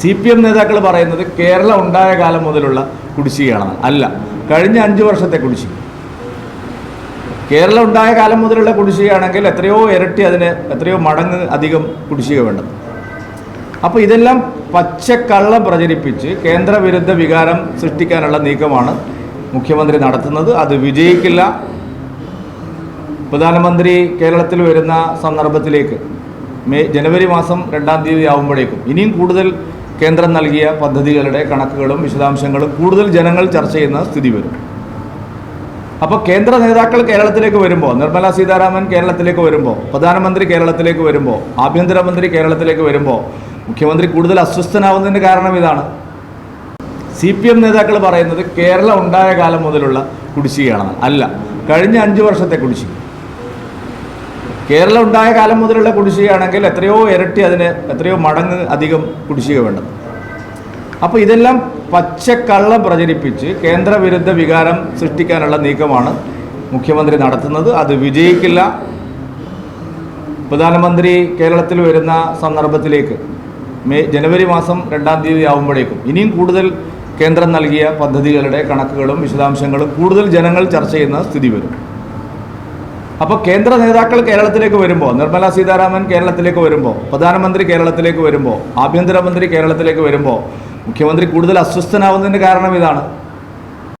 C P M നേതാക്കൾ പറയുന്നത് കേരളം ഉണ്ടായ കാലം മുതലുള്ള കുടിശ്ശികയാണെന്ന്. അല്ല കഴിഞ്ഞ അഞ്ച് വർഷത്തെ കുടിശ്ശിക. കേരളം ഉണ്ടായ കാലം മുതലുള്ള കുടിശ്ശികയാണെങ്കിൽ എത്രയോ ഇരട്ടി അതിന് എത്രയോ മടങ്ങ് അധികം കുടിശ്ശിക വേണ്ടത്. അപ്പോൾ ഇതെല്ലാം പച്ചക്കള്ളം പ്രചരിപ്പിച്ച് കേന്ദ്രവിരുദ്ധ വികാരം സൃഷ്ടിക്കാനുള്ള നീക്കമാണ് മുഖ്യമന്ത്രി നടത്തുന്നത്. അത് വിജയിക്കില്ല. പ്രധാനമന്ത്രി കേരളത്തിൽ വരുന്ന സന്ദർഭത്തിലേക്ക് മെയ് ജനുവരി മാസം രണ്ടാം തീയതി ആകുമ്പോഴേക്കും ഇനിയും കൂടുതൽ കേന്ദ്രം നൽകിയ പദ്ധതികളുടെ കണക്കുകളും വിശദാംശങ്ങളും കൂടുതൽ ജനങ്ങൾ ചർച്ച ചെയ്യുന്ന സ്ഥിതി വരും. അപ്പോൾ കേന്ദ്ര നേതാക്കൾ കേരളത്തിലേക്ക് വരുമ്പോൾ നിർമ്മല സീതാരാമൻ കേരളത്തിലേക്ക് വരുമ്പോൾ പ്രധാനമന്ത്രി കേരളത്തിലേക്ക് വരുമ്പോൾ ആഭ്യന്തരമന്ത്രി കേരളത്തിലേക്ക് വരുമ്പോൾ മുഖ്യമന്ത്രി കൂടുതൽ അസ്വസ്ഥനാവുന്നതിന് കാരണം ഇതാണ്. സി പി എം നേതാക്കൾ പറയുന്നത് കേരളം ഉണ്ടായ കാലം മുതലുള്ള കുടിശ്ശികയാണെന്ന് അല്ല കഴിഞ്ഞ അഞ്ച് വർഷത്തെ കുടിശ്ശിക. കേരളം ഉണ്ടായ കാലം മുതലുള്ള കുടിശ്ശികയാണെങ്കിൽ എത്രയോ ഇരട്ടി അതിന് എത്രയോ മടങ്ങ് അധികം കുടിശ്ശിക വേണ്ടത്. അപ്പോൾ ഇതെല്ലാം പച്ചക്കള്ളം പ്രചരിപ്പിച്ച് കേന്ദ്രവിരുദ്ധ വികാരം സൃഷ്ടിക്കാനുള്ള നീക്കമാണ് മുഖ്യമന്ത്രി നടത്തുന്നത്. അത് വിജയിക്കില്ല. പ്രധാനമന്ത്രി കേരളത്തിൽ വരുന്ന സന്ദർഭത്തിലേക്ക് മെയ് ജനുവരി മാസം രണ്ടാം തീയതി ആകുമ്പോഴേക്കും ഇനിയും കൂടുതൽ കേന്ദ്രം നൽകിയ പദ്ധതികളുടെ കണക്കുകളും വിശദാംശങ്ങളും കൂടുതൽ ജനങ്ങൾ ചർച്ച ചെയ്യുന്ന സ്ഥിതി വരും. അപ്പോൾ കേന്ദ്ര നേതാക്കൾ കേരളത്തിലേക്ക് വരുമ്പോൾ നിർമ്മല സീതാരാമൻ കേരളത്തിലേക്ക് വരുമ്പോൾ പ്രധാനമന്ത്രി കേരളത്തിലേക്ക് വരുമ്പോൾ ആഭ്യന്തരമന്ത്രി കേരളത്തിലേക്ക് വരുമ്പോൾ മുഖ്യമന്ത്രി കൂടുതൽ അസ്വസ്ഥനാവുന്നതിന്റെ കാരണം ഇതാണ്.